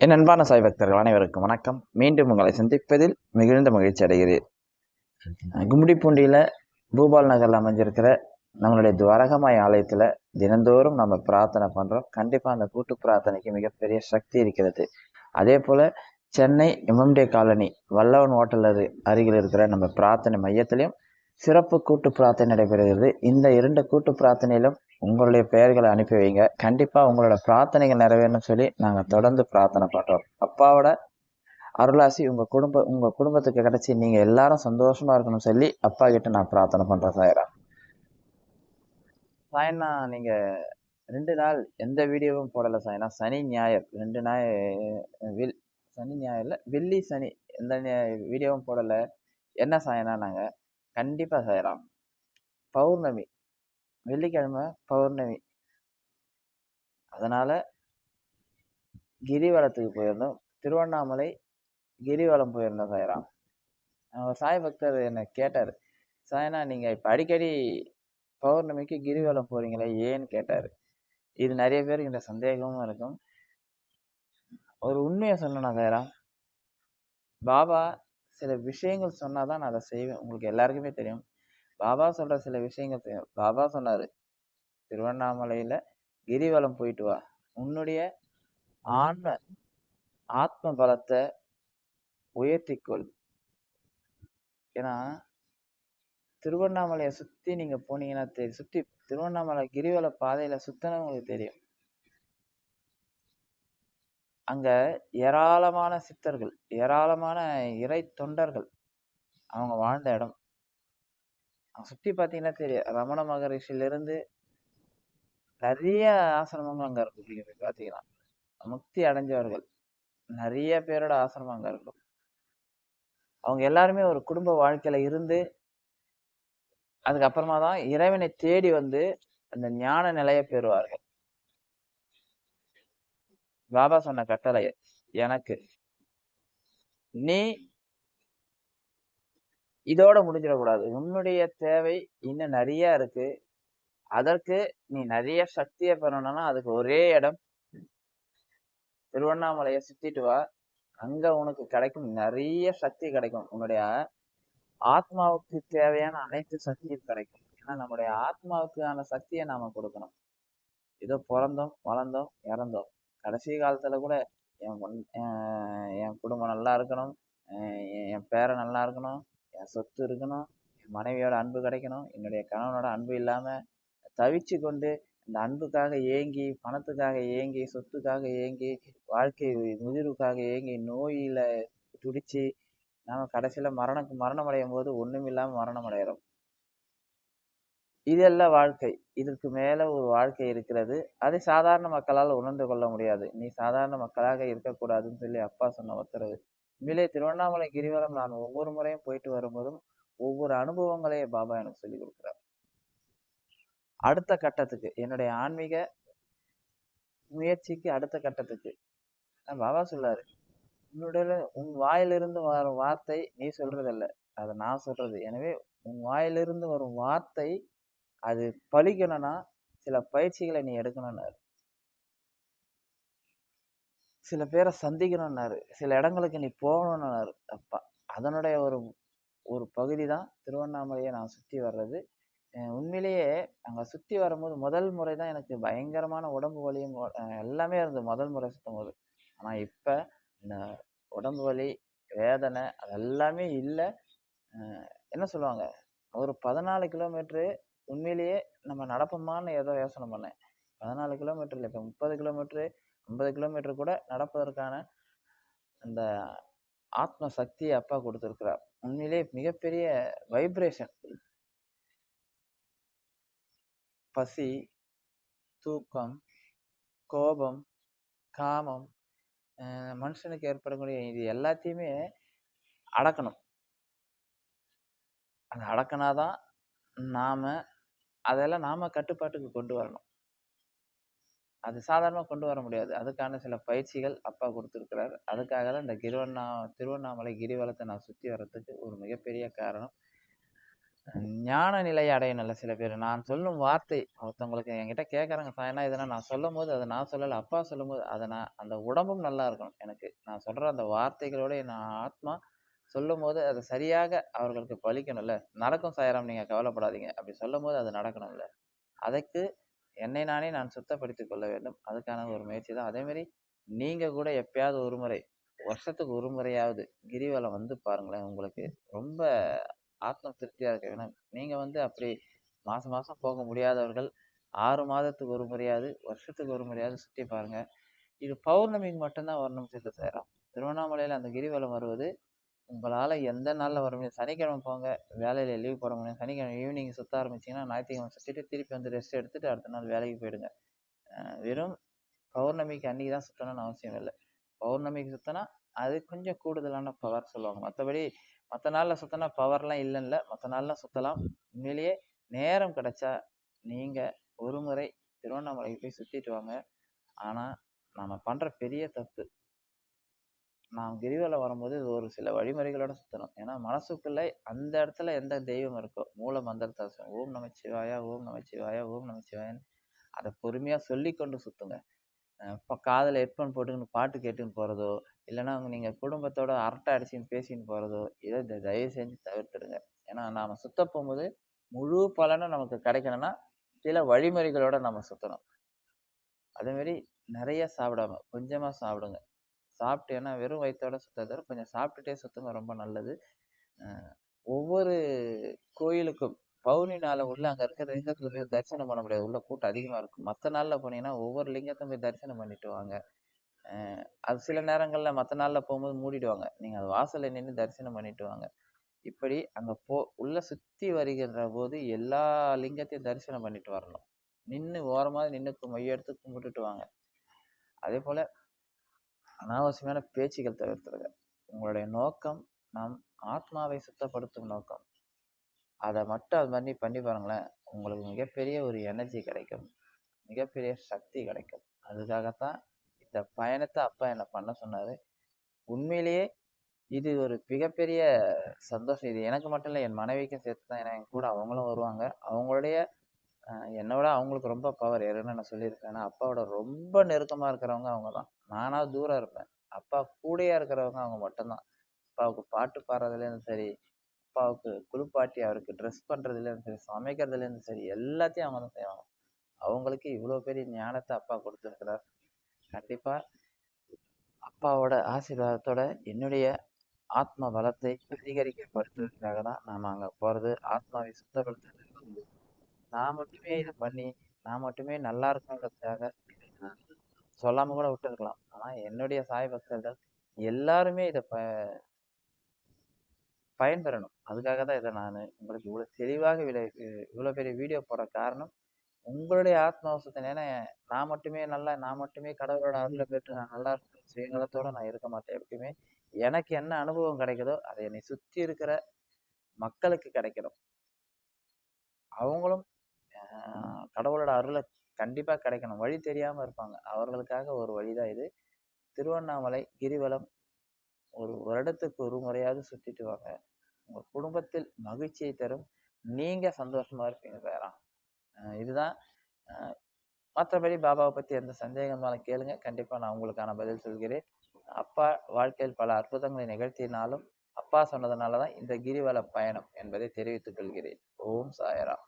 என் அன்பான சாய் பக்தர்கள் அனைவருக்கும் வணக்கம். மீண்டும் உங்களை சந்திப்பதில் மிகுந்த மகிழ்ச்சி அடைகிறேன். கும்மிடிப்பூண்டியில் பூபால் நகரில் அமைஞ்சிருக்கிற நம்மளுடைய துவாரகமாய் ஆலயத்தில் தினந்தோறும் நம்ம பிரார்த்தனை பண்ணுறோம் கண்டிப்பாக அந்த கூட்டு பிரார்த்தனைக்கு மிகப்பெரிய சக்தி இருக்கிறது. அதே போல் Chennai MMDA colony Vallavan hotel அருகில் இருக்கிற நம்ம பிரார்த்தனை மையத்திலையும் சிறப்பு கூட்டு பிரார்த்தனை நடைபெறுகிறது. இந்த இரண்டு கூட்டு பிரார்த்தனையிலும் உங்களுடைய பெயர்களை அனுப்பி வைங்க. கண்டிப்பாக உங்களோட பிரார்த்தனைகள் நிறைவேறணும்னு சொல்லி நாங்கள் தொடர்ந்து பிரார்த்தனை பண்ணுறோம் அப்பாவோட அருளாசி உங்கள் குடும்ப உங்கள் குடும்பத்துக்கு கிடச்சி நீங்கள் எல்லாரும் சந்தோஷமாக இருக்கணும்னு சொல்லி அப்பா கிட்ட நான் பிரார்த்தனை பண்ணுறேன் சாயரா. சாயண்ணா நீங்கள் ரெண்டு நாள் எந்த வீடியோவும் போடலை சாயனா. சனி ஞாயிறு. ரெண்டு நாள் வில் சனி ஞாயிறில் வெள்ளி சனி எந்த வீடியோவும் போடலை. என்ன சாயனா நாங்கள் கண்டிப்பாக சாயலாம் பௌர்ணமி. வெள்ளிக்கிழமை பௌர்ணமி. அதனால் கிரிவலத்துக்கு போயிருந்தோம். திருவண்ணாமலை கிரிவலம் போயிருந்தோம் சாய்ராம். அவர் சாய் பக்தர் என்னை கேட்டார் சாய்னா நீங்கள் இப்போ அடிக்கடி பௌர்ணமிக்கு கிரிவலம் போகிறீங்களே ஏன்னு கேட்டார். இது நிறைய பேருக்கு இந்த சந்தேகமும் இருக்கும். ஒரு உண்மையை சொன்னேன்னா சாய்ராம் பாபா சில விஷயங்கள் சொன்னால் தான் நான் அதை செய்வேன். உங்களுக்கு எல்லாருக்குமே தெரியும். பாபா சொல்கிற சில விஷயங்கள் பாபா சொன்னார். திருவண்ணாமலையில் கிரிவலம் போயிட்டு வா. உன்னுடைய ஆன்ம ஆத்ம பலத்தை உயர்த்திக்கொள். ஏன்னா திருவண்ணாமலையை சுற்றி நீங்கள் போனீங்கன்னா தெரியும் சுற்றி திருவண்ணாமலை கிரிவல பாதையில் சுற்றினா உங்களுக்கு தெரியும். அங்கே ஏராளமான சித்தர்கள் ஏராளமான இறை தொண்டர்கள் அவங்க வாழ்ந்த இடம். சுற்றி பார்த்தீங்கன்னா தெரியும். ரமண மகரிஷிலிருந்து நிறைய ஆசிரமங்கள் அங்கே இருக்கும் நீங்கள் போய் பார்த்தீங்கன்னா முக்தி அடைஞ்சவர்கள். நிறைய பேரோட ஆசிரமம் அங்கே இருக்கும். அவங்க எல்லாருமே ஒரு குடும்ப வாழ்க்கையில இருந்து அதுக்கப்புறமா தான் இறைவனை தேடி வந்து அந்த ஞான நிலையை பெறுவார்கள். பாபா சொன்ன கட்டளை எனக்கு நீ இதோட முடிஞ்சிடக்கூடாது. உன்னுடைய தேவை இன்னும் நிறைய இருக்கு. அதற்கு நீ நிறைய சக்தியை பெறணும்னா அதுக்கு ஒரே இடம். திருவண்ணாமலையை சுத்திட்டு வா. அங்க உனக்கு கிடைக்கும் நிறைய சக்தி கிடைக்கும். உன்னுடைய ஆத்மாவுக்கு தேவையான அனைத்து சக்தியும் கிடைக்கும். ஏன்னா நம்முடைய ஆத்மாவுக்கான சக்தியை நாம கொடுக்கணும். ஏதோ பிறந்தோம் வளர்ந்தோம் இறந்தோம். கடைசி காலத்துல கூட என் என் குடும்பம் நல்லா இருக்கணும். என் பேரை நல்லா இருக்கணும். சொத்து இருக்கணும் என் மனைவியோட அன்பு கிடைக்கணும் என்னுடைய கணவனோட அன்பு இல்லாமல் தவிச்சு கொண்டு இந்த அன்புக்காக ஏங்கி பணத்துக்காக ஏங்கி சொத்துக்காக ஏங்கி வாழ்க்கை முதிர்வுக்காக ஏங்கி நோயில் துடித்து நாம் கடைசியில் மரணம் மரணம் அடையும் போது ஒன்றும் இல்லாமல் மரணம் அடைகிறோம் இதெல்லாம் வாழ்க்கை. இதற்கு மேலே ஒரு வாழ்க்கை இருக்கிறது. அதை சாதாரண மக்களால் உணர்ந்து கொள்ள முடியாது. நீ சாதாரண மக்களாக இருக்கக்கூடாதுன்னு சொல்லி அப்பா சொன்ன உத்தரவு. உண்மையிலே திருவண்ணாமலை கிரிவலம் நான் ஒவ்வொரு முறையும் போயிட்டு வரும்போதும் ஒவ்வொரு அனுபவங்களையே பாபா எனக்கு சொல்லி கொடுக்குறார். அடுத்த கட்டத்துக்கு என்னுடைய ஆன்மீக முயற்சிக்கு அடுத்த கட்டத்துக்கு. பாபா சொல்லாரு உன்னுடைய உன் வாயிலிருந்து வரும் வார்த்தை நீ சொல்றதல்ல அதை நான் சொல்றது. எனவே உன் வாயிலிருந்து வரும் வார்த்தை அது பழிக்கணும்னா சில பயிற்சிகளை நீ எடுக்கணும்னாரு. சில பேரை சந்திக்கணும்னாரு. சில இடங்களுக்கு நீ போகணும்னாரு. அப்பா அதனுடைய ஒரு ஒரு பகுதி தான் திருவண்ணாமலையை நான் சுற்றி வர்றது. உண்மையிலேயே அங்கே சுற்றி வரும்போது முதல் முறை தான் எனக்கு பயங்கரமான உடம்பு வலியும் எல்லாமே இருந்தது. முதல் முறை சுற்றும் போது. ஆனால் இப்போ இந்த உடம்பு வலி வேதனை அது எல்லாமே இல்லை என்ன சொல்லுவாங்க? ஒரு பதினாலு கிலோமீட்ரு உண்மையிலேயே நம்ம நடப்போமான்னு ஏதோ யோசனை பண்ணேன். பதினாலு கிலோமீட்டர் இல்லை இப்போ முப்பது கிலோமீட்ரு ஐம்பது கிலோமீட்டர் கூட நடப்பதற்கான அந்த ஆத்ம சக்தியை அப்பா கொடுத்துருக்கிறார். உண்மையிலே மிகப்பெரிய வைப்ரேஷன் பசி தூக்கம் கோபம் காமம் மனுஷனுக்கு ஏற்படக்கூடிய இது எல்லாத்தையுமே அடக்கணும். அதை அடக்கினாதான் நாம அதெல்லாம் நாம கட்டுப்பாட்டுக்கு கொண்டு வரணும். அது சாதாரணமாக கொண்டு வர முடியாது. அதுக்கான சில பயிற்சிகள் அப்பா கொடுத்துருக்கிறார். அதுக்காக தான் இந்த கிருவண்ணா திருவண்ணாமலை கிரிவலத்தை நான் சுற்றி வர்றதுக்கு ஒரு மிகப்பெரிய காரணம். ஞான நிலை அடையணும்ல சில பேர். நான் சொல்லும் வார்த்தை ஒருத்தவங்களுக்கு என்கிட்ட கேட்குறாங்க. ஏன்னா இதெல்லாம் நான் சொல்லும் போது அதை நான் சொல்லலை அப்பா சொல்லும் போது அதை நான் அந்த உடம்பும் நல்லா இருக்கணும் எனக்கு. நான் சொல்கிற அந்த வார்த்தைகளோட என் ஆத்மா சொல்லும் போது அது சரியாக அவர்களுக்கு பலிக்கணும்ல. நடக்கும் சாயராம் நீங்கள் கவலைப்படாதீங்க. அப்படி சொல்லும் போது அது நடக்கணும்ல. அதுக்கு என்னை நானே நான் சுத்தப்படுத்திக் கொள்ள வேண்டும். அதுக்கான ஒரு முயற்சி தான். அதேமாரி நீங்கள் கூட எப்பயாவது ஒரு முறை வருஷத்துக்கு ஒரு முறையாவது கிரிவலம் வந்து பாருங்களேன். உங்களுக்கு ரொம்ப ஆத்ம திருப்தியாக இருக்கு. ஏன்னா நீங்கள் வந்து அப்படி மாதம் மாதம் போக முடியாதவர்கள் ஆறு மாதத்துக்கு ஒரு முறையாவது வருஷத்துக்கு ஒரு முறையாவது சுற்றி பாருங்கள் இது பௌர்ணமிக்கு மட்டும்தான் வரணும் சித்த சேரம் திருவண்ணாமலையில் அந்த கிரிவலம் வருவது உங்களால் எந்த நாளில் வர முடியும்? சனிக்கிழமை போங்க. வேலையில் லீவ் போட முடியும். சனிக்கிழமை ஈவினிங் சுற்ற ஆரம்பிச்சிங்கன்னா ஞாயிற்றுக்கிழமை சுற்றிட்டு திருப்பி வந்து ரெஸ்ட் எடுத்துகிட்டு அடுத்த நாள் வேலைக்கு போயிடுங்க. வெறும் பௌர்ணமிக்கு அன்றைக்கி தான் சுற்றணுன்னு அவசியம் இல்லை. பௌர்ணமிக்கு சுற்றினா அது கொஞ்சம் கூடுதலான பவர் சொல்லுவாங்க. மற்றபடி மற்ற நாளில் சுற்றினா பவர்லாம் இல்லைன்னு மற்ற நாள்லாம் சுற்றலாம் உண்மையிலேயே நேரம் கிடைச்சா நீங்கள் ஒரு முறை திருவண்ணாமலைக்கு போய் சுற்றிட்டு வாங்க. ஆனால் நம்ம பண்ணுற பெரிய தப்பு நாம் கிரிவலம் வரும்போது ஒரு சில வழிமுறைகளோட சுற்றணும் ஏன்னா மனசுக்குள்ளே அந்த இடத்துல எந்த தெய்வம் இருக்கோ மூல மந்திரத்தை ஓம் நமச்சிவாயா ஓம் நமச்சிவாயா ஓம் நமச்சிவாயன்னு அதை பொறுமையாக சொல்லி கொண்டு சுற்றுங்க இப்போ காதில் ஹெட்ஃபோன் போட்டுக்கின்னு பாட்டு கேட்டுன்னு போகிறதோ இல்லைன்னா நீங்கள் குடும்பத்தோட அரட்டை அடிச்சுன்னு பேசின்னு போகிறதோ இதை தயவு செஞ்சு தவிர்த்துடுங்க. ஏன்னா நாம் சுத்த போகும்போது முழு பலனும் நமக்கு கிடைக்கணும்னா சில வழிமுறைகளோடு நம்ம சுற்றணும் அதேமாரி நிறைய சாப்பிடாம கொஞ்சமாக சாப்பிடுங்க. சாப்பிட்டு ஏன்னா வெறும் வயிற்றோட சுற்றுறத கொஞ்சம் சாப்பிட்டுட்டே சுற்றுங்க ரொம்ப நல்லது. ஒவ்வொரு கோயிலுக்கும் பௌர்ணி நாளில் உள்ள அங்கே இருக்கிற லிங்கத்தில் போய் தரிசனம் பண்ண முடியாது. உள்ள கூட்டம் அதிகமாக இருக்கும் மற்ற நாளில் போனீங்கன்னா ஒவ்வொரு லிங்கத்தையும் போய் தரிசனம் பண்ணிட்டு வாங்க. அது சில நேரங்களில் மற்ற நாளில் போகும்போது மூடிடுவாங்க. நீங்கள் அது வாசலில் நின்று தரிசனம் பண்ணிட்டு வாங்க. இப்படி அங்கே போ உள்ள சுற்றி வருகின்ற போது எல்லா லிங்கத்தையும் தரிசனம் பண்ணிட்டு வரணும். நின்று ஓரமாக நின்று மையெடுத்து கும்பிட்டுட்டு வாங்க. அதே போல் அனாவசியமான பேச்சுகள் தவிர்த்துருங்க. உங்களுடைய நோக்கம் நம் ஆத்மாவை சுத்தப்படுத்தும் நோக்கம். அதை மட்டும் அது மாதிரி பண்ணி பாருங்களேன் உங்களுக்கு மிகப்பெரிய ஒரு எனர்ஜி கிடைக்கும். மிகப்பெரிய சக்தி கிடைக்கும். அதுக்காகத்தான் இந்த பயணத்தை அப்பா என்னை பண்ண சொன்னார். உண்மையிலேயே இது ஒரு மிகப்பெரிய சந்தோஷம். இது எனக்கு மட்டும் இல்லை என் மனைவிக்கும் சேர்த்து தான் ஏன்னா என் கூட அவங்களும் வருவாங்க. அவங்களுடைய என்னை விட அவங்களுக்கு ரொம்ப பவர் ஏறுன்னு நான் சொல்லியிருக்கேன் அப்பாவோட ரொம்ப நெருக்கமாக இருக்கிறவங்க அவங்க தான் நானாக தூரம் இருப்பேன். அப்பா கூடையாக இருக்கிறவங்க அவங்க மட்டும்தான். அப்பாவுக்கு பாட்டு பாடுறதுலேருந்து சரி அப்பாவுக்கு குளிப்பாட்டி அவருக்கு ட்ரெஸ் பண்ணுறதுலேருந்து சரி சமைக்கிறதுலேருந்து சரி எல்லாத்தையும் அவங்க தான் செய்வாங்க. அவங்களுக்கு இவ்வளோ பெரிய ஞானத்தை அப்பா கொடுத்துருக்கிறார். கண்டிப்பாக அப்பாவோட ஆசீர்வாதத்தோட என்னுடைய ஆத்ம பலத்தை அதிகரிக்கப்படுத்துவதற்காக தான் நாம் அங்கே போகிறது ஆத்மாவை சுத்தப்படுத்துறதுக்கு நான் மட்டுமே இதை பண்ணி நான் மட்டுமே நல்லா இருக்கணுங்கிறதுக்காக சொல்லாமல் கூட விட்டுருக்கலாம். ஆனால் என்னுடைய சாய் பக்தர்கள் எல்லாருமே இதை ப பயன்பெறணும். அதுக்காக தான் இதை நான் உங்களுக்கு இவ்வளோ தெளிவாக விளை இவ்வளோ பெரிய வீடியோ போட காரணம் உங்களுடைய ஆத்மாவசத்தை ஏன்னா நான் மட்டுமே நல்லா நான் மட்டுமே கடவுளோட அருளை பெற்று நான் நல்லா இருக்கேன் சுயநலத்தோட நான் இருக்க மாட்டேன் எப்பயுமே. எனக்கு என்ன அனுபவம் கிடைக்குதோ அதை என்னை சுற்றி இருக்கிற மக்களுக்கு கிடைக்கணும். அவங்களும் கடவுளோட அருளை கண்டிப்பாக கிடைக்கணும். வழி தெரியாமல் இருப்பாங்க. அவர்களுக்காக ஒரு வழிதான் இது. திருவண்ணாமலை கிரிவலம் ஒரு வருடத்துக்கு ஒரு முறையாவது சுற்றிட்டு வாங்க. உங்கள் குடும்பத்தில் மகிழ்ச்சியை தரும். நீங்கள் சந்தோஷமாக இருப்பீங்க பேரான் இதுதான். மற்றபடி பாபாவை பற்றி எந்த சந்தேகமாலும் கேளுங்க. கண்டிப்பாக நான் உங்களுக்கான பதில் சொல்கிறேன். அப்பா வாழ்க்கையில் பல அற்புதங்களை நிகழ்த்தினாலும் அப்பா சொன்னதுனால தான் இந்த கிரிவல பயணம் என்பதை தெரிவித்துக் கொள்கிறேன். ஓம் சாயராம்.